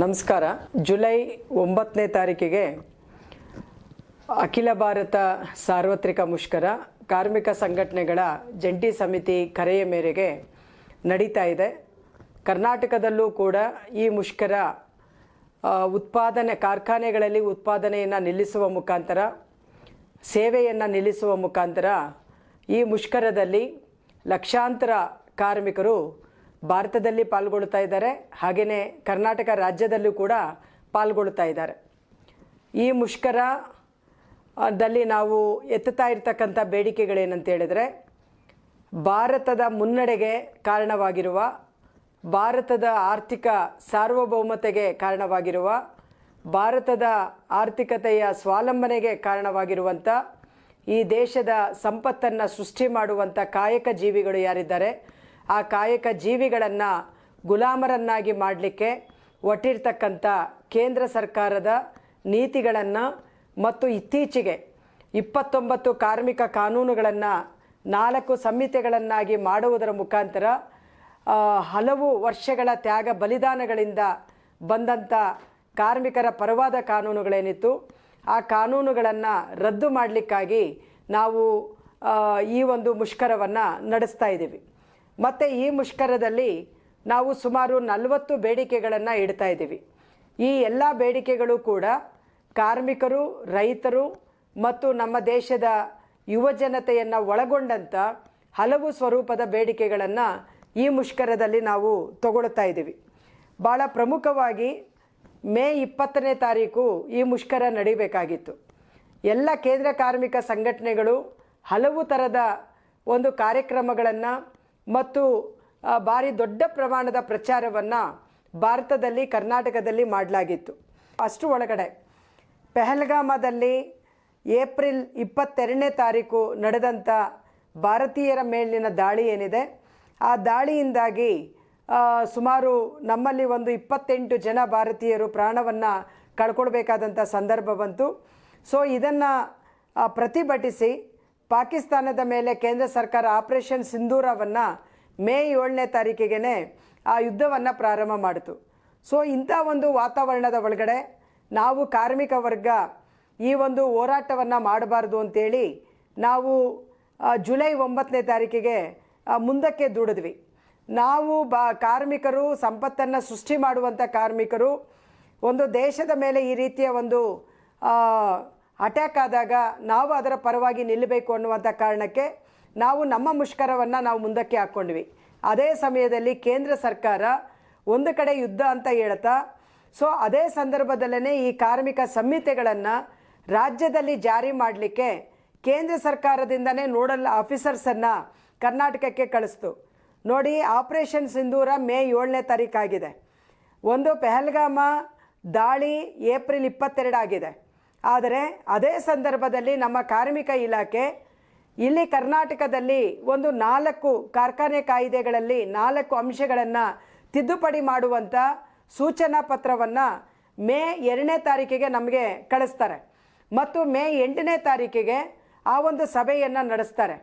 ನಮಸ್ಕಾರ. ಜುಲೈ ಒಂಬತ್ತನೇ ತಾರೀಕಿಗೆ ಅಖಿಲ ಭಾರತ ಸಾರ್ವತ್ರಿಕ ಮುಷ್ಕರ ಕಾರ್ಮಿಕ ಸಂಘಟನೆಗಳ ಜಂಟಿ ಸಮಿತಿ ಕರೆಯ ಮೇರೆಗೆ ನಡೀತಾ ಇದೆ. ಕರ್ನಾಟಕದಲ್ಲೂ ಕೂಡ ಈ ಮುಷ್ಕರ ಉತ್ಪಾದನೆ, ಕಾರ್ಖಾನೆಗಳಲ್ಲಿ ಉತ್ಪಾದನೆಯನ್ನು ನಿಲ್ಲಿಸುವ ಮುಖಾಂತರ, ಸೇವೆಯನ್ನು ನಿಲ್ಲಿಸುವ ಮುಖಾಂತರ ಈ ಮುಷ್ಕರದಲ್ಲಿ ಲಕ್ಷಾಂತರ ಕಾರ್ಮಿಕರು ಭಾರತದಲ್ಲಿ ಪಾಲ್ಗೊಳ್ತಾ ಇದ್ದಾರೆ ಹಾಗೆಯೇ ಕರ್ನಾಟಕ ರಾಜ್ಯದಲ್ಲೂ ಕೂಡ ಪಾಲ್ಗೊಳ್ತಾ ಇದ್ದಾರೆ. ಈ ಮುಷ್ಕರ ದಲ್ಲಿ ನಾವು ಎತ್ತುತ್ತಾ ಇರ್ತಕ್ಕಂಥ ಬೇಡಿಕೆಗಳೇನಂತ ಹೇಳಿದರೆ, ಭಾರತದ ಮುನ್ನಡೆಗೆ ಕಾರಣವಾಗಿರುವ, ಭಾರತದ ಆರ್ಥಿಕ ಸಾರ್ವಭೌಮತೆಗೆ ಕಾರಣವಾಗಿರುವ, ಭಾರತದ ಆರ್ಥಿಕತೆಯ ಸ್ವಾವಲಂಬನೆಗೆ ಕಾರಣವಾಗಿರುವಂಥ ಈ ದೇಶದ ಸಂಪತ್ತನ್ನು ಸೃಷ್ಟಿ ಮಾಡುವಂಥ ಕಾಯಕ ಜೀವಿಗಳು ಯಾರಿದ್ದಾರೆ ಆ ಕಾಯಕ ಜೀವಿಗಳನ್ನು ಗುಲಾಮರನ್ನಾಗಿ ಮಾಡಲಿಕ್ಕೆ ಒಟ್ಟಿರ್ತಕ್ಕಂಥ ಕೇಂದ್ರ ಸರ್ಕಾರದ ನೀತಿಗಳನ್ನು ಮತ್ತು ಇತ್ತೀಚೆಗೆ ಇಪ್ಪತ್ತೊಂಬತ್ತು ಕಾರ್ಮಿಕ ಕಾನೂನುಗಳನ್ನು ನಾಲ್ಕು ಸಂಹಿತೆಗಳನ್ನಾಗಿ ಮಾಡುವುದರ ಮುಖಾಂತರ ಹಲವು ವರ್ಷಗಳ ತ್ಯಾಗ ಬಲಿದಾನಗಳಿಂದ ಬಂದಂಥ ಕಾರ್ಮಿಕರ ಪರವಾದ ಕಾನೂನುಗಳೇನಿತ್ತು, ಆ ಕಾನೂನುಗಳನ್ನು ರದ್ದು ಮಾಡಲಿಕ್ಕಾಗಿ ನಾವು ಈ ಒಂದು ಮುಷ್ಕರವನ್ನು ನಡೆಸ್ತಾ ಇದ್ದೀವಿ. ಮತ್ತು ಈ ಮುಷ್ಕರದಲ್ಲಿ ನಾವು ಸುಮಾರು ನಲವತ್ತು ಬೇಡಿಕೆಗಳನ್ನು ಇಡ್ತಾ ಇದ್ದೀವಿ. ಈ ಎಲ್ಲ ಬೇಡಿಕೆಗಳು ಕೂಡ ಕಾರ್ಮಿಕರು, ರೈತರು ಮತ್ತು ನಮ್ಮ ದೇಶದ ಯುವ ಜನತೆಯನ್ನು ಒಳಗೊಂಡಂಥ ಹಲವು ಸ್ವರೂಪದ ಬೇಡಿಕೆಗಳನ್ನು ಈ ಮುಷ್ಕರದಲ್ಲಿ ನಾವು ತಗೊಳ್ತಾ ಇದ್ದೀವಿ. ಭಾಳ ಪ್ರಮುಖವಾಗಿ ಮೇ ಇಪ್ಪತ್ತನೇ ತಾರೀಕು ಈ ಮುಷ್ಕರ ನಡೀಬೇಕಾಗಿತ್ತು. ಎಲ್ಲ ಕೇಂದ್ರ ಕಾರ್ಮಿಕ ಸಂಘಟನೆಗಳು ಹಲವು ಥರದ ಒಂದು ಕಾರ್ಯಕ್ರಮಗಳನ್ನು ಮತ್ತು ಭಾರಿ ದೊಡ್ಡ ಪ್ರಮಾಣದ ಪ್ರಚಾರವನ್ನು ಭಾರತದಲ್ಲಿ, ಕರ್ನಾಟಕದಲ್ಲಿ ಮಾಡಲಾಗಿತ್ತು. ಅಷ್ಟು ಒಳಗಡೆ ಪೆಹಲ್ಗಾಮದಲ್ಲಿ ಏಪ್ರಿಲ್ ಇಪ್ಪತ್ತೆರಡನೇ ತಾರೀಕು ನಡೆದಂಥ ಭಾರತೀಯರ ಮೇಲಿನ ದಾಳಿ ಏನಿದೆ, ಆ ದಾಳಿಯಿಂದಾಗಿ ಸುಮಾರು ನಮ್ಮಲ್ಲಿ ಒಂದು ಇಪ್ಪತ್ತೆಂಟು ಜನ ಭಾರತೀಯರು ಪ್ರಾಣವನ್ನು ಕಳ್ಕೊಳ್ಬೇಕಾದಂಥ ಸಂದರ್ಭ ಬಂತು. ಸೊ, ಇದನ್ನು ಪ್ರತಿಭಟಿಸಿ ಪಾಕಿಸ್ತಾನದ ಮೇಲೆ ಕೇಂದ್ರ ಸರ್ಕಾರ ಆಪರೇಷನ್ ಸಿಂಧೂರವನ್ನು ಮೇ ಏಳನೇ ತಾರೀಕಿಗೆ ಆ ಯುದ್ಧವನ್ನು ಪ್ರಾರಂಭ ಮಾಡಿತು. ಸೊ, ಇಂಥ ಒಂದು ವಾತಾವರಣದ ಒಳಗಡೆ ನಾವು ಕಾರ್ಮಿಕ ವರ್ಗ ಈ ಒಂದು ಹೋರಾಟವನ್ನು ಮಾಡಬಾರ್ದು ಅಂತೇಳಿ ನಾವು ಜುಲೈ ಒಂಬತ್ತನೇ ತಾರೀಕಿಗೆ ಮುಂದಕ್ಕೆ ದುಡಿದ್ವಿ. ನಾವು ಬ, ಕಾರ್ಮಿಕರು ಸಂಪತ್ತನ್ನು ಸೃಷ್ಟಿ ಮಾಡುವಂಥ ಕಾರ್ಮಿಕರು ಒಂದು ದೇಶದ ಮೇಲೆ ಈ ರೀತಿಯ ಒಂದು ಅಟ್ಯಾಕ್ ಆದಾಗ ನಾವು ಅದರ ಪರವಾಗಿ ನಿಲ್ಲಬೇಕು ಅನ್ನುವಂಥ ಕಾರಣಕ್ಕೆ ನಾವು ನಮ್ಮ ಮುಷ್ಕರವನ್ನು ನಾವು ಮುಂದಕ್ಕೆ ಹಾಕ್ಕೊಂಡ್ವಿ. ಅದೇ ಸಮಯದಲ್ಲಿ ಕೇಂದ್ರ ಸರ್ಕಾರ ಒಂದು ಕಡೆ ಯುದ್ಧ ಅಂತ ಹೇಳ್ತಾ ಸೊ ಅದೇ ಸಂದರ್ಭದಲ್ಲೇ ಈ ಕಾರ್ಮಿಕ ಸಂಹಿತೆಗಳನ್ನು ರಾಜ್ಯದಲ್ಲಿ ಜಾರಿ ಮಾಡಲಿಕ್ಕೆ ಕೇಂದ್ರ ಸರ್ಕಾರದಿಂದನೇ ನೋಡಲ್ ಆಫೀಸರ್ಸನ್ನು ಕರ್ನಾಟಕಕ್ಕೆ ಕಳಿಸ್ತು. ನೋಡಿ ಆಪರೇಷನ್ ಸಿಂಧೂರ ಮೇ ಏಳನೇ ತಾರೀಕಾಗಿದೆ ಒಂದು ಪೆಹಲ್ಗಾಮ ದಾಳಿ ಏಪ್ರಿಲ್ ಇಪ್ಪತ್ತೆರಡು ಆಗಿದೆ. ಆದರೆ ಅದೇ ಸಂದರ್ಭದಲ್ಲಿ ನಮ್ಮ ಕಾರ್ಮಿಕ ಇಲಾಖೆ ಇಲ್ಲಿ ಕರ್ನಾಟಕದಲ್ಲಿ ಒಂದು ನಾಲ್ಕು ಕಾರ್ಖಾನೆ ಕಾಯ್ದೆಗಳಲ್ಲಿ ನಾಲ್ಕು ಅಂಶಗಳನ್ನು ತಿದ್ದುಪಡಿ ಮಾಡುವಂಥ ಸೂಚನಾ ಪತ್ರವನ್ನು ಮೇ ಎರಡನೇ ತಾರೀಕಿಗೆ ನಮಗೆ ಕಳಿಸ್ತಾರೆ. ಮತ್ತು ಮೇ ಎಂಟನೇ ತಾರೀಕಿಗೆ ಆ ಒಂದು ಸಭೆಯನ್ನು ನಡೆಸ್ತಾರೆ.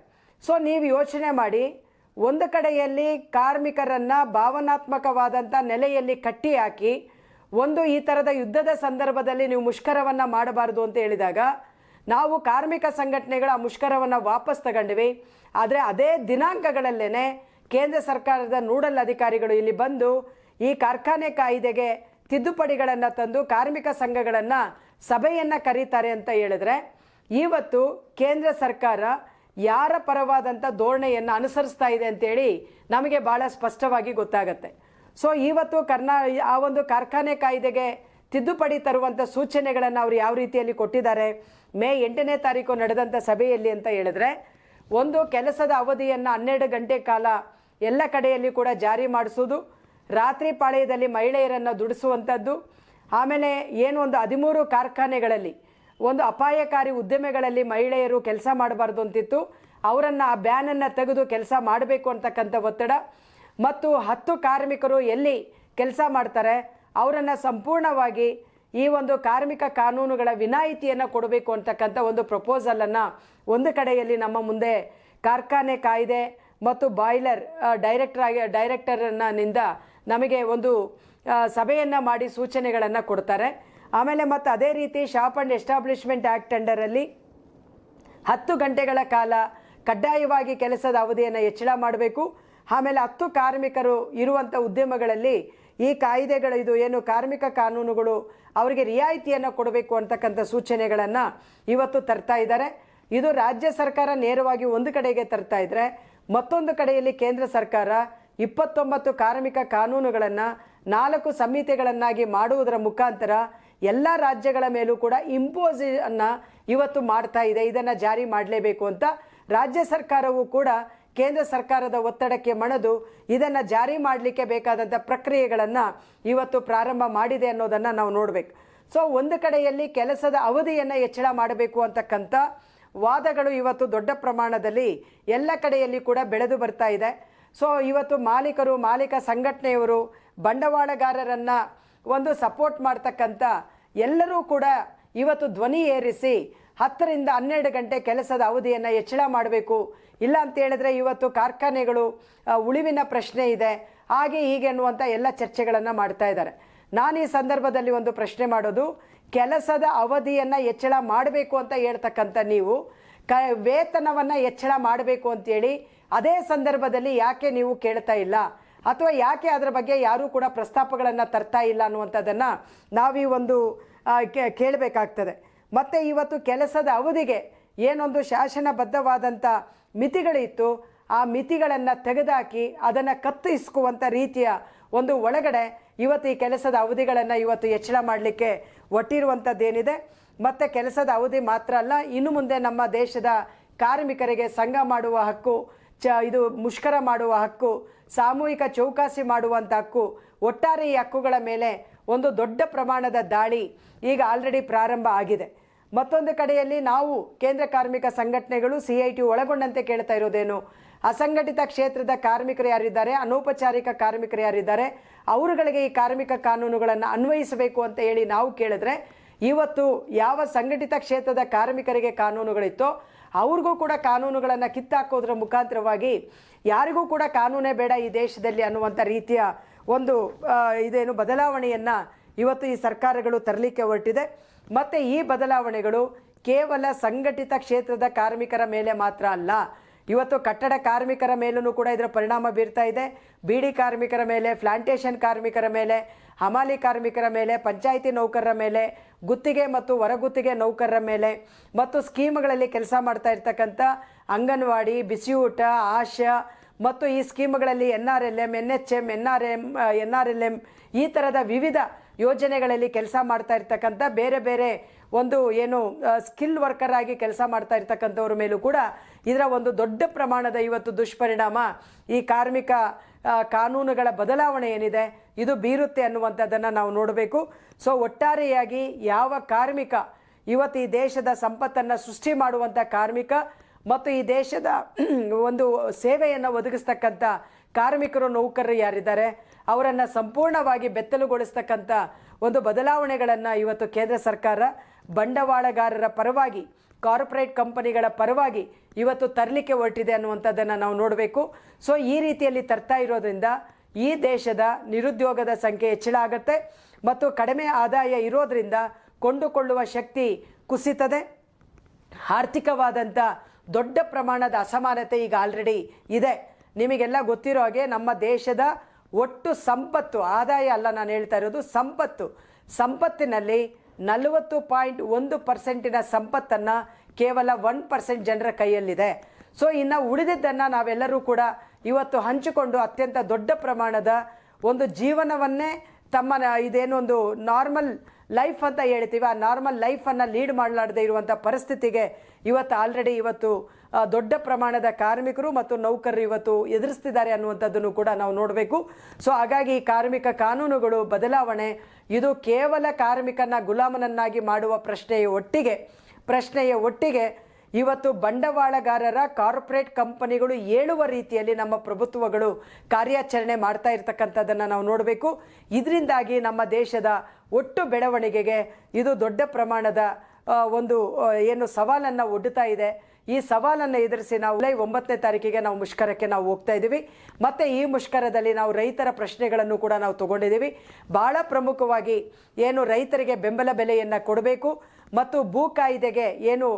ಸೊ ನೀವು ಯೋಚನೆ ಮಾಡಿ, ಒಂದು ಕಡೆಯಲ್ಲಿ ಕಾರ್ಮಿಕರನ್ನು ಭಾವನಾತ್ಮಕವಾದಂಥ ನೆಲೆಯಲ್ಲಿ ಕಟ್ಟಿ ಹಾಕಿ ಒಂದು ಈ ಥರದ ಯುದ್ಧದ ಸಂದರ್ಭದಲ್ಲಿ ನೀವು ಮುಷ್ಕರವನ್ನು ಮಾಡಬಾರದು ಅಂತ ಹೇಳಿದಾಗ, ನಾವು ಕಾರ್ಮಿಕ ಸಂಘಟನೆಗಳ ಮುಷ್ಕರವನ್ನು ವಾಪಸ್ ತಗೊಂಡ್ವಿ. ಆದರೆ ಅದೇ ದಿನಾಂಕಗಳಲ್ಲೇ ಕೇಂದ್ರ ಸರ್ಕಾರದ ನೋಡಲ್ ಅಧಿಕಾರಿಗಳು ಇಲ್ಲಿ ಬಂದು ಈ ಕಾರ್ಖಾನೆ ಕಾಯ್ದೆಗೆ ತಿದ್ದುಪಡಿಗಳನ್ನು ತಂದು ಕಾರ್ಮಿಕ ಸಂಘಗಳನ್ನು ಸಭೆಯನ್ನು ಕರೀತಾರೆ ಅಂತ ಹೇಳಿದ್ರೆ, ಇವತ್ತು ಕೇಂದ್ರ ಸರ್ಕಾರ ಯಾರ ಪರವಾದಂಥ ಧೋರಣೆಯನ್ನು ಅನುಸರಿಸ್ತಾ ಇದೆ ಅಂತೇಳಿ ನಮಗೆ ಭಾಳ ಸ್ಪಷ್ಟವಾಗಿ ಗೊತ್ತಾಗತ್ತೆ. ಸೊ ಇವತ್ತು ಕರ್ನಾ, ಆ ಒಂದು ಕಾರ್ಖಾನೆ ಕಾಯ್ದೆಗೆ ತಿದ್ದುಪಡಿ ತರುವಂಥ ಸೂಚನೆಗಳನ್ನು ಅವರು ಯಾವ ರೀತಿಯಲ್ಲಿ ಕೊಟ್ಟಿದ್ದಾರೆ, ಮೇ ಎಂಟನೇ ತಾರೀಕು ನಡೆದಂಥ ಸಭೆಯಲ್ಲಿ ಅಂತ ಹೇಳಿದ್ರೆ, ಒಂದು ಕೆಲಸದ ಅವಧಿಯನ್ನು ಹನ್ನೆರಡು ಗಂಟೆ ಕಾಲ ಎಲ್ಲ ಕಡೆಯಲ್ಲಿ ಕೂಡ ಜಾರಿ ಮಾಡಿಸೋದು ರಾತ್ರಿ ಪಾಳ್ಯದಲ್ಲಿ ಮಹಿಳೆಯರನ್ನು ದುಡಿಸುವಂಥದ್ದು ಆಮೇಲೆ ಏನು ಒಂದು ಹದಿಮೂರು ಕಾರ್ಖಾನೆಗಳಲ್ಲಿ, ಒಂದು ಅಪಾಯಕಾರಿ ಉದ್ಯಮಗಳಲ್ಲಿ ಮಹಿಳೆಯರು ಕೆಲಸ ಮಾಡಬಾರ್ದು ಅಂತಿತ್ತು, ಅವರನ್ನು ಆ ಬ್ಯಾನನ್ನು ತೆಗೆದು ಕೆಲಸ ಮಾಡಬೇಕು ಅಂತಕ್ಕಂಥ ಒತ್ತಡ ಮತ್ತು ಹತ್ತು ಕಾರ್ಮಿಕರು ಎಲ್ಲಿ ಕೆಲಸ ಮಾಡ್ತಾರೆ, ಅವರನ್ನು ಸಂಪೂರ್ಣವಾಗಿ ಈ ಒಂದು ಕಾರ್ಮಿಕ ಕಾನೂನುಗಳ ವಿನಾಯಿತಿಯನ್ನು ಕೊಡಬೇಕು ಅಂತಕ್ಕಂಥ ಒಂದು ಪ್ರಪೋಸಲನ್ನು ಒಂದು ಕಡೆಯಲ್ಲಿ ನಮ್ಮ ಮುಂದೆ ಕಾರ್ಖಾನೆ ಕಾಯ್ದೆ ಮತ್ತು ಬಾಯ್ಲರ್ ಡೈರೆಕ್ಟರ್ ಆಗಿ ಡೈರೆಕ್ಟರ್ನಿಂದ ನಮಗೆ ಒಂದು ಸಭೆಯನ್ನು ಮಾಡಿ ಸೂಚನೆಗಳನ್ನು ಕೊಡ್ತಾರೆ. ಆಮೇಲೆ ಮತ್ತು ಅದೇ ರೀತಿ ಶಾಪ್ ಆ್ಯಂಡ್ ಎಸ್ಟಾಬ್ಲಿಷ್ಮೆಂಟ್ ಆ್ಯಕ್ಟ್ ಅಂಡರಲ್ಲಿ ಹತ್ತು ಗಂಟೆಗಳ ಕಾಲ ಕಡ್ಡಾಯವಾಗಿ ಕೆಲಸದ ಅವಧಿಯನ್ನು ಹೆಚ್ಚಳ ಮಾಡಬೇಕು. ಆಮೇಲೆ ಹತ್ತು ಕಾರ್ಮಿಕರು ಇರುವಂಥ ಉದ್ಯಮಗಳಲ್ಲಿ ಈ ಕಾಯ್ದೆಗಳು ಇದು ಏನು ಕಾರ್ಮಿಕ ಕಾನೂನುಗಳು ಅವರಿಗೆ ರಿಯಾಯಿತಿಯನ್ನು ಕೊಡಬೇಕು ಅಂತಕ್ಕಂಥ ಸೂಚನೆಗಳನ್ನು ಇವತ್ತು ತರ್ತಾ ಇದ್ದಾರೆ. ಇದು ರಾಜ್ಯ ಸರ್ಕಾರ ನೇರವಾಗಿ ಒಂದು ಕಡೆಗೆ ತರ್ತಾ ಇದ್ದರೆ ಮತ್ತೊಂದು ಕಡೆಯಲ್ಲಿ ಕೇಂದ್ರ ಸರ್ಕಾರ ಇಪ್ಪತ್ತೊಂಬತ್ತು ಕಾರ್ಮಿಕ ಕಾನೂನುಗಳನ್ನು ನಾಲ್ಕು ಸಂಹಿತೆಗಳನ್ನಾಗಿ ಮಾಡುವುದರ ಮುಖಾಂತರ ಎಲ್ಲ ರಾಜ್ಯಗಳ ಮೇಲೂ ಕೂಡ ಇಂಪೋಸ್ ಅನ್ನ ಇವತ್ತು ಮಾಡ್ತಾ ಇದೆ. ಇದನ್ನು ಜಾರಿ ಮಾಡಲೇಬೇಕು ಅಂತ ರಾಜ್ಯ ಸರ್ಕಾರವು ಕೂಡ ಕೇಂದ್ರ ಸರ್ಕಾರದ ಒತ್ತಡಕ್ಕೆ ಮಣದು ಇದನ್ನು ಜಾರಿ ಮಾಡಲಿಕ್ಕೆ ಬೇಕಾದಂಥ ಪ್ರಕ್ರಿಯೆಗಳನ್ನು ಇವತ್ತು ಪ್ರಾರಂಭ ಮಾಡಿದೆ ಅನ್ನೋದನ್ನು ನಾವು ನೋಡಬೇಕು. ಸೊ ಒಂದು ಕಡೆಯಲ್ಲಿ ಕೆಲಸದ ಅವಧಿಯನ್ನು ಹೆಚ್ಚಳ ಮಾಡಬೇಕು ಅಂತಕ್ಕಂಥ ವಾದಗಳು ಇವತ್ತು ದೊಡ್ಡ ಪ್ರಮಾಣದಲ್ಲಿ ಎಲ್ಲ ಕಡೆಯಲ್ಲಿ ಕೂಡ ಬೆಳೆದು ಬರ್ತಾ ಇದೆ. ಸೊ ಇವತ್ತು ಮಾಲೀಕರು, ಮಾಲೀಕ ಸಂಘಟನೆಯವರು, ಬಂಡವಾಳಗಾರರನ್ನು ಒಂದು ಸಪೋರ್ಟ್ ಮಾಡ್ತಕ್ಕಂಥ ಎಲ್ಲರೂ ಕೂಡ ಇವತ್ತು ಧ್ವನಿ ಏರಿಸಿ ಹತ್ತರಿಂದ ಹನ್ನೆರಡು ಗಂಟೆ ಕೆಲಸದ ಅವಧಿಯನ್ನು ಹೆಚ್ಚಳ ಮಾಡಬೇಕು. ಇಲ್ಲ ಅಂತ ಹೇಳಿದ್ರೆ ಇವತ್ತು ಕಾರ್ಖಾನೆಗಳು ಉಳಿವಿನ ಪ್ರಶ್ನೆ ಇದೆ. ಹಾಗೆ ಹೀಗೆ ಅನ್ನುವಂಥ ಎಲ್ಲ ಚರ್ಚೆಗಳನ್ನು ಮಾಡ್ತಾ ಇದ್ದಾರೆ. ನಾನು ಈ ಸಂದರ್ಭದಲ್ಲಿ ಒಂದು ಪ್ರಶ್ನೆ ಮಾಡೋದು, ಕೆಲಸದ ಅವಧಿಯನ್ನು ಹೆಚ್ಚಳ ಮಾಡಬೇಕು ಅಂತ ಹೇಳ್ತಕ್ಕಂಥ ನೀವು, ಕ, ವೇತನವನ್ನು ಹೆಚ್ಚಳ ಮಾಡಬೇಕು ಅಂತೇಳಿ ಅದೇ ಸಂದರ್ಭದಲ್ಲಿ ಯಾಕೆ ನೀವು ಕೇಳ್ತಾ ಇಲ್ಲ? ಅಥವಾ ಯಾಕೆ ಅದರ ಬಗ್ಗೆ ಯಾರೂ ಕೂಡ ಪ್ರಸ್ತಾಪಗಳನ್ನು ತರ್ತಾ ಇಲ್ಲ ಅನ್ನುವಂಥದ್ದನ್ನು ನಾವೀ ಒಂದು ಕೇಳಬೇಕಾಗ್ತದೆ. ಮತ್ತು ಇವತ್ತು ಕೆಲಸದ ಅವಧಿಗೆ ಏನೊಂದು ಶಾಸನಬದ್ಧವಾದಂಥ ಮಿತಿಗಳಿತ್ತು. ಆ ಮಿತಿಗಳನ್ನು ತೆಗೆದುಹಾಕಿ ಅದನ್ನು ಕತ್ತರಿಸ್ಕುವಂಥ ರೀತಿಯ ಒಂದು ಒಳಗಡೆ ಇವತ್ತು ಈ ಕೆಲಸದ ಅವಧಿಗಳನ್ನು ಇವತ್ತು ಹೆಚ್ಚಳ ಮಾಡಲಿಕ್ಕೆ ಒಟ್ಟಿರುವಂಥದ್ದೇನಿದೆ ಮತ್ತು ಕೆಲಸದ ಅವಧಿ ಮಾತ್ರ ಅಲ್ಲ, ಇನ್ನು ಮುಂದೆ ನಮ್ಮ ದೇಶದ ಕಾರ್ಮಿಕರಿಗೆ ಸಂಘ ಮಾಡುವ ಹಕ್ಕು, ಚ, ಇದು ಮುಷ್ಕರ ಮಾಡುವ ಹಕ್ಕು, ಸಾಮೂಹಿಕ ಚೌಕಾಸಿ ಮಾಡುವಂಥ ಹಕ್ಕು, ಒಟ್ಟಾರೆ ಈ ಹಕ್ಕುಗಳ ಮೇಲೆ ಒಂದು ದೊಡ್ಡ ಪ್ರಮಾಣದ ದಾಳಿ ಈಗ ಆಲ್ರೆಡಿ ಪ್ರಾರಂಭ ಆಗಿದೆ. ಮತ್ತೊಂದು ಕಡೆಯಲ್ಲಿ ನಾವು ಕೇಂದ್ರ ಕಾರ್ಮಿಕ ಸಂಘಟನೆಗಳು ಸಿ ಐ ಟಿ ಒಳಗೊಂಡಂತೆ ಕೇಳ್ತಾ ಇರೋದೇನು? ಅಸಂಘಟಿತ ಕ್ಷೇತ್ರದ ಕಾರ್ಮಿಕರು ಯಾರಿದ್ದಾರೆ? ಅನೌಪಚಾರಿಕ ಕಾರ್ಮಿಕರು ಯಾರಿದ್ದಾರೆ? ಅವರುಗಳಿಗೆ ಈ ಕಾರ್ಮಿಕ ಕಾನೂನುಗಳನ್ನು ಅನ್ವಯಿಸಬೇಕು ಅಂತ ಹೇಳಿ ನಾವು ಕೇಳಿದ್ರೆ, ಇವತ್ತು ಯಾವ ಸಂಘಟಿತ ಕ್ಷೇತ್ರದ ಕಾರ್ಮಿಕರಿಗೆ ಕಾನೂನುಗಳಿತ್ತೋ, ಅವ್ರಿಗೂ ಕೂಡ ಕಾನೂನುಗಳನ್ನು ಕಿತ್ತಾಕೋದ್ರ ಮುಖಾಂತರವಾಗಿ ಯಾರಿಗೂ ಕೂಡ ಕಾನೂನೇ ಬೇಡ ಈ ದೇಶದಲ್ಲಿ ಅನ್ನುವಂಥ ರೀತಿಯ ಒಂದು ಇದೇನು ಬದಲಾವಣೆಯನ್ನು ಇವತ್ತು ಈ ಸರ್ಕಾರಗಳು ತರಲಿಕ್ಕೆ ಹೊರಟಿದೆ. ಮತ್ತು ಈ ಬದಲಾವಣೆಗಳು ಕೇವಲ ಸಂಘಟಿತ ಕ್ಷೇತ್ರದ ಕಾರ್ಮಿಕರ ಮೇಲೆ ಮಾತ್ರ ಅಲ್ಲ, ಇವತ್ತು ಕಟ್ಟಡ ಕಾರ್ಮಿಕರ ಮೇಲೂ ಕೂಡ ಇದರ ಪರಿಣಾಮ ಬೀರ್ತಾ ಇದೆ. ಬೀಡಿ ಕಾರ್ಮಿಕರ ಮೇಲೆ ಪ್ಲಾಂಟೇಷನ್ ಕಾರ್ಮಿಕರ ಮೇಲೆ, ಹಮಾಲಿ ಕಾರ್ಮಿಕರ ಮೇಲೆ, ಪಂಚಾಯಿತಿ ನೌಕರರ ಮೇಲೆ, ಗುತ್ತಿಗೆ ಮತ್ತು ಹೊರಗುತ್ತಿಗೆ ನೌಕರರ ಮೇಲೆ ಮತ್ತು ಸ್ಕೀಮ್ಗಳಲ್ಲಿ ಕೆಲಸ ಮಾಡ್ತಾ ಇರ್ತಕ್ಕಂಥ ಅಂಗನವಾಡಿ, ಬಿಸಿಯೂಟ, ಆಶಾ ಮತ್ತು ಈ ಸ್ಕೀಮ್ಗಳಲ್ಲಿ N R L M N H M N R M N R L M ಈ ಥರದ ವಿವಿಧ ಯೋಜನೆಗಳಲ್ಲಿ ಕೆಲಸ ಮಾಡ್ತಾ ಇರ್ತಕ್ಕಂಥ ಬೇರೆ ಬೇರೆ ಒಂದು ಏನು ಸ್ಕಿಲ್ ವರ್ಕರ್ ಆಗಿ ಕೆಲಸ ಮಾಡ್ತಾ ಇರ್ತಕ್ಕಂಥವ್ರ ಮೇಲೂ ಕೂಡ ಇದರ ಒಂದು ದೊಡ್ಡ ಪ್ರಮಾಣದ ಇವತ್ತು ದುಷ್ಪರಿಣಾಮ ಈ ಕಾರ್ಮಿಕ ಕಾನೂನುಗಳ ಬದಲಾವಣೆ ಏನಿದೆ, ಇದು ಬೀರುತ್ತೆ ಅನ್ನುವಂಥದ್ದನ್ನು ನಾವು ನೋಡಬೇಕು. ಸೊ, ಒಟ್ಟಾರೆಯಾಗಿ ಯಾವ ಕಾರ್ಮಿಕ ಇವತ್ತು ಈ ದೇಶದ ಸಂಪತ್ತನ್ನು ಸೃಷ್ಟಿ ಮಾಡುವಂಥ ಕಾರ್ಮಿಕ ಮತ್ತು ಈ ದೇಶದ ಒಂದು ಸೇವೆಯನ್ನು ಒದಗಿಸ್ತಕ್ಕಂಥ ಕಾರ್ಮಿಕರು, ನೌಕರರು ಯಾರಿದ್ದಾರೆ, ಅವರನ್ನು ಸಂಪೂರ್ಣವಾಗಿ ಬೆತ್ತಲುಗೊಳಿಸ್ತಕ್ಕಂಥ ಒಂದು ಬದಲಾವಣೆಗಳನ್ನು ಇವತ್ತು ಕೇಂದ್ರ ಸರ್ಕಾರ ಬಂಡವಾಳಗಾರರ ಪರವಾಗಿ, ಕಾರ್ಪೊರೇಟ್ ಕಂಪನಿಗಳ ಪರವಾಗಿ ಇವತ್ತು ತರಲಿಕ್ಕೆ ಹೊರಟಿದೆ ಅನ್ನುವಂಥದ್ದನ್ನು ನಾವು ನೋಡಬೇಕು. ಸೊ ಈ ರೀತಿಯಲ್ಲಿ ತರ್ತಾ ಇರೋದ್ರಿಂದ ಈ ದೇಶದ ನಿರುದ್ಯೋಗದ ಸಂಖ್ಯೆ ಹೆಚ್ಚಳ ಆಗುತ್ತೆ ಮತ್ತು ಕಡಿಮೆ ಆದಾಯ ಇರೋದ್ರಿಂದ ಕೊಂಡುಕೊಳ್ಳುವ ಶಕ್ತಿ ಕುಸಿತದೆ. ಆರ್ಥಿಕವಾದಂಥ ದೊಡ್ಡ ಪ್ರಮಾಣದ ಅಸಮಾನತೆ ಈಗ ಆಲ್ರೆಡಿ ಇದೆ. ನಿಮಗೆಲ್ಲ ಗೊತ್ತಿರೋ ಹಾಗೆ ನಮ್ಮ ದೇಶದ ಒಟ್ಟು ಸಂಪತ್ತು, ಆದಾಯ ಅಲ್ಲ ನಾನು ಹೇಳ್ತಾ ಇರೋದು ಸಂಪತ್ತು. ಸಂಪತ್ತಿನಲ್ಲಿ ನಲವತ್ತು ಪಾಯಿಂಟ್ ಒಂದು ಪರ್ಸೆಂಟಿನ ಸಂಪತ್ತನ್ನು ಕೇವಲ ಒನ್ ಪರ್ಸೆಂಟ್ ಜನರ ಕೈಯಲ್ಲಿದೆ. ಸೊ ಇನ್ನು ಉಳಿದಿದ್ದನ್ನು ನಾವೆಲ್ಲರೂ ಕೂಡ ಇವತ್ತು ಹಂಚಿಕೊಂಡು ಅತ್ಯಂತ ದೊಡ್ಡ ಪ್ರಮಾಣದ ಒಂದು ಜೀವನವನ್ನೇ ತಮ್ಮ ಇದೇನೊಂದು ನಾರ್ಮಲ್ ಲೈಫ್ ಅಂತ ಹೇಳ್ತೀವಿ, ಆ ನಾರ್ಮಲ್ ಲೈಫನ್ನು ಲೀಡ್ ಮಾಡಲಾಡದೆ ಇರುವಂಥ ಪರಿಸ್ಥಿತಿಗೆ ಇವತ್ತು ಆಲ್ರೆಡಿ ಇವತ್ತು ದೊಡ್ಡ ಪ್ರಮಾಣದ ಕಾರ್ಮಿಕರು ಮತ್ತು ನೌಕರರು ಇವತ್ತು ಎದುರಿಸ್ತಿದ್ದಾರೆ ಅನ್ನುವಂಥದ್ದನ್ನು ಕೂಡ ನಾವು ನೋಡಬೇಕು. ಸೊ ಹಾಗಾಗಿ ಕಾರ್ಮಿಕ ಕಾನೂನುಗಳು ಬದಲಾವಣೆ, ಇದು ಕೇವಲ ಕಾರ್ಮಿಕನ ಗುಲಾಮನನ್ನಾಗಿ ಮಾಡುವ ಪ್ರಶ್ನೆಯ ಒಟ್ಟಿಗೆ ಪ್ರಶ್ನೆಯ ಒಟ್ಟಿಗೆ ಇವತ್ತು ಬಂಡವಾಳಗಾರರ ಕಾರ್ಪೊರೇಟ್ ಕಂಪನಿಗಳು ಏಳುವ ರೀತಿಯಲ್ಲಿ ನಮ್ಮ ಪ್ರಭುತ್ವಗಳು ಕಾರ್ಯಾಚರಣೆ ಮಾಡ್ತಾ ಇರ್ತಕ್ಕಂಥದ್ದನ್ನು ನಾವು ನೋಡಬೇಕು. ಇದರಿಂದಾಗಿ ನಮ್ಮ ದೇಶದ ಒಟ್ಟು ಬೆಳವಣಿಗೆಗೆ ಇದು ದೊಡ್ಡ ಪ್ರಮಾಣದ ಒಂದು ಏನು ಸವಾಲನ್ನು ಒಡ್ಡುತ್ತಾ ಇದೆ. ಈ ಸವಾಲನ್ನು ಎದುರಿಸಿ ನಾವು ಜುಲೈ ಒಂಬತ್ತನೇ ತಾರೀಕಿಗೆ ನಾವು ಮುಷ್ಕರಕ್ಕೆ ನಾವು ಹೋಗ್ತಾ ಇದ್ದೀವಿ ಮತ್ತು ಈ ಮುಷ್ಕರದಲ್ಲಿ ನಾವು ರೈತರ ಪ್ರಶ್ನೆಗಳನ್ನು ಕೂಡ ನಾವು ತಗೊಂಡಿದ್ದೀವಿ ಭಾಳ ಪ್ರಮುಖವಾಗಿ ಏನು ರೈತರಿಗೆ ಬೆಂಬಲ ಬೆಲೆಯನ್ನು ಕೊಡಬೇಕು ಮತ್ತು ಭೂ ಕಾಯಿದೆಗೆ ಏನು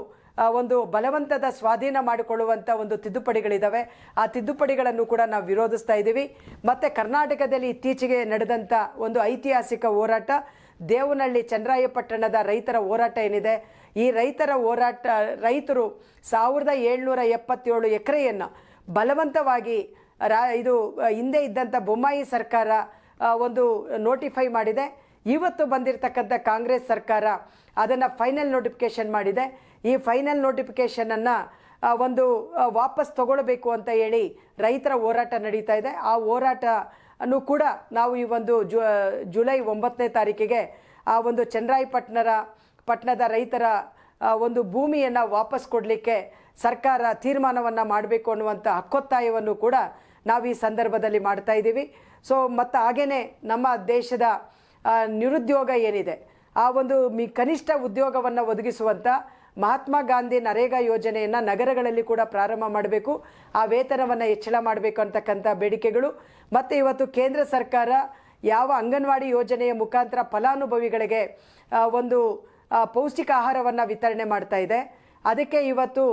ಒಂದು ಬಲವಂತದ ಸ್ವಾಧೀನ ಮಾಡಿಕೊಳ್ಳುವಂಥ ಒಂದು ತಿದ್ದುಪಡಿಗಳಿದ್ದಾವೆ ಆ ತಿದ್ದುಪಡಿಗಳನ್ನು ಕೂಡ ನಾವು ವಿರೋಧಿಸ್ತಾ ಇದ್ದೀವಿ. ಮತ್ತು ಕರ್ನಾಟಕದಲ್ಲಿ ಇತ್ತೀಚೆಗೆ ನಡೆದಂಥ ಒಂದು ಐತಿಹಾಸಿಕ ಹೋರಾಟ, ದೇವನಹಳ್ಳಿ ಚಂದ್ರಾಯಪಟ್ಟಣದ ರೈತರ ಹೋರಾಟ ಏನಿದೆ? ಈ ರೈತರ ಹೋರಾಟ, ರೈತರು ಸಾವಿರದ ಏಳ್ನೂರ ಎಪ್ಪತ್ತೇಳು ಎಕರೆಯನ್ನು ಬಲವಂತವಾಗಿ, ರಾ, ಇದು, ಹಿಂದೆ ಇದ್ದಂಥ ಬೊಮ್ಮಾಯಿ ಸರ್ಕಾರ ಒಂದು ನೋಟಿಫೈ ಮಾಡಿದೆ. ಇವತ್ತು ಬಂದಿರತಕ್ಕಂಥ ಕಾಂಗ್ರೆಸ್ ಸರ್ಕಾರ ಅದನ್ನು ಫೈನಲ್ ನೋಟಿಫಿಕೇಶನ್ ಮಾಡಿದೆ. ಈ ಫೈನಲ್ ನೋಟಿಫಿಕೇಷನನ್ನು ಒಂದು ವಾಪಸ್ ತಗೊಳ್ಬೇಕು ಅಂತ ಹೇಳಿ ರೈತರ ಹೋರಾಟ ನಡೀತಾ ಇದೆ. ಆ ಹೋರಾಟ ಅನ್ನು ಕೂಡ ನಾವು ಈ ಒಂದು ಜು ಜುಲೈ ಒಂಬತ್ತನೇ ತಾರೀಕಿಗೆ, ಆ ಒಂದು ಚನ್ನರಾಯಪಟ್ಟಣರ ಪಟ್ಟಣದ ರೈತರ ಒಂದು ಭೂಮಿಯನ್ನು ವಾಪಸ್ ಕೊಡಲಿಕ್ಕೆ ಸರ್ಕಾರ ತೀರ್ಮಾನವನ್ನು ಮಾಡಬೇಕು ಅನ್ನುವಂಥ ಹಕ್ಕೊತ್ತಾಯವನ್ನು ಕೂಡ ನಾವು ಈ ಸಂದರ್ಭದಲ್ಲಿ ಮಾಡ್ತಾ ಇದ್ದೀವಿ. ಸೊ ಮತ್ತು ಹಾಗೆಯೇ ನಮ್ಮ ದೇಶದ ನಿರುದ್ಯೋಗ ಏನಿದೆ, ಆ ಒಂದು ಕನಿಷ್ಠ ಉದ್ಯೋಗವನ್ನು ಒದಗಿಸುವಂಥ ಮಹಾತ್ಮ ಗಾಂಧಿ ನರೇಗಾ ಯೋಜನೆಯನ್ನು ನಗರಗಳಲ್ಲಿ ಕೂಡ ಪ್ರಾರಂಭ ಮಾಡಬೇಕು, ಆ ವೇತನವನ್ನು ಹೆಚ್ಚಳ ಮಾಡಬೇಕು ಅಂತಕ್ಕಂಥ ಬೇಡಿಕೆಗಳು. ಮತ್ತು ಇವತ್ತು ಕೇಂದ್ರ ಸರ್ಕಾರ ಯಾವ ಅಂಗನವಾಡಿ ಯೋಜನೆಯ ಮುಖಾಂತರ ಫಲಾನುಭವಿಗಳಿಗೆ ಒಂದು ಪೌಷ್ಟಿಕ ಆಹಾರವನ್ನು ವಿತರಣೆ ಮಾಡ್ತಾ ಇದೆ. ಅದಕ್ಕೆ ಇವತ್ತು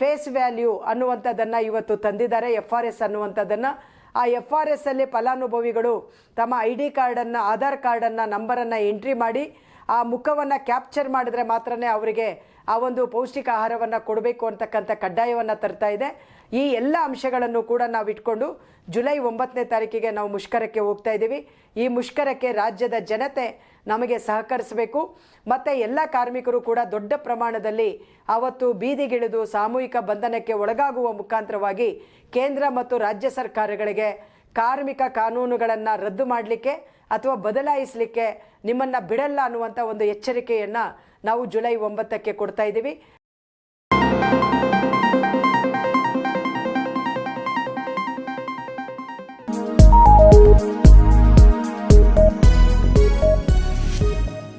ಫೇಸ್ ವ್ಯಾಲ್ಯೂ ಅನ್ನುವಂಥದ್ದನ್ನು ಇವತ್ತು ತಂದಿದ್ದಾರೆ ಎಫ್ ಆರ್ ಎಸ್ ಅನ್ನುವಂಥದ್ದನ್ನು. ಆ ಎಫ್ ಆರ್ ಎಸ್ ಅಲ್ಲಿ ಫಲಾನುಭವಿಗಳು ತಮ್ಮ ಐ ಡಿ ಕಾರ್ಡನ್ನು, ಆಧಾರ್ ಕಾರ್ಡನ್ನು, ನಂಬರನ್ನು ಎಂಟ್ರಿ ಮಾಡಿ ಆ ಮುಖವನ್ನು ಕ್ಯಾಪ್ಚರ್ ಮಾಡಿದ್ರೆ ಮಾತ್ರನೇ ಅವರಿಗೆ ಆ ಒಂದು ಪೌಷ್ಟಿಕ ಆಹಾರವನ್ನು ಕೊಡಬೇಕು ಅಂತಕ್ಕಂಥ ಕಡ್ಡಾಯವನ್ನು ತರ್ತಾ ಇದೆ. ಈ ಎಲ್ಲ ಅಂಶಗಳನ್ನು ಕೂಡ ನಾವು ಇಟ್ಕೊಂಡು ಜುಲೈ ಒಂಬತ್ತನೇ ತಾರೀಕಿಗೆ ನಾವು ಮುಷ್ಕರಕ್ಕೆ ಹೋಗ್ತಾ ಇದ್ದೀವಿ. ಈ ಮುಷ್ಕರಕ್ಕೆ ರಾಜ್ಯದ ಜನತೆ ನಮಗೆ ಸಹಕರಿಸಬೇಕು. ಮತ್ತು ಎಲ್ಲ ಕಾರ್ಮಿಕರು ಕೂಡ ದೊಡ್ಡ ಪ್ರಮಾಣದಲ್ಲಿ ಆವತ್ತು ಬೀದಿಗಿಳಿದು ಸಾಮೂಹಿಕ ಬಂಧನಕ್ಕೆ ಒಳಗಾಗುವ ಮುಖಾಂತರವಾಗಿ ಕೇಂದ್ರ ಮತ್ತು ರಾಜ್ಯ ಸರ್ಕಾರಗಳಿಗೆ ಕಾರ್ಮಿಕ ಕಾನೂನುಗಳನ್ನು ರದ್ದು ಮಾಡಲಿಕ್ಕೆ ಅಥವಾ ಬದಲಾಯಿಸಲಿಕ್ಕೆ ನಿಮ್ಮನ್ನು ಬಿಡಲ್ಲ ಅನ್ನುವಂಥ ಒಂದು ಎಚ್ಚರಿಕೆಯನ್ನು ನಾವು ಜುಲೈ ಒಂಬತ್ತಕ್ಕೆ ಕೊಡ್ತಾ ಇದ್ದೀವಿ.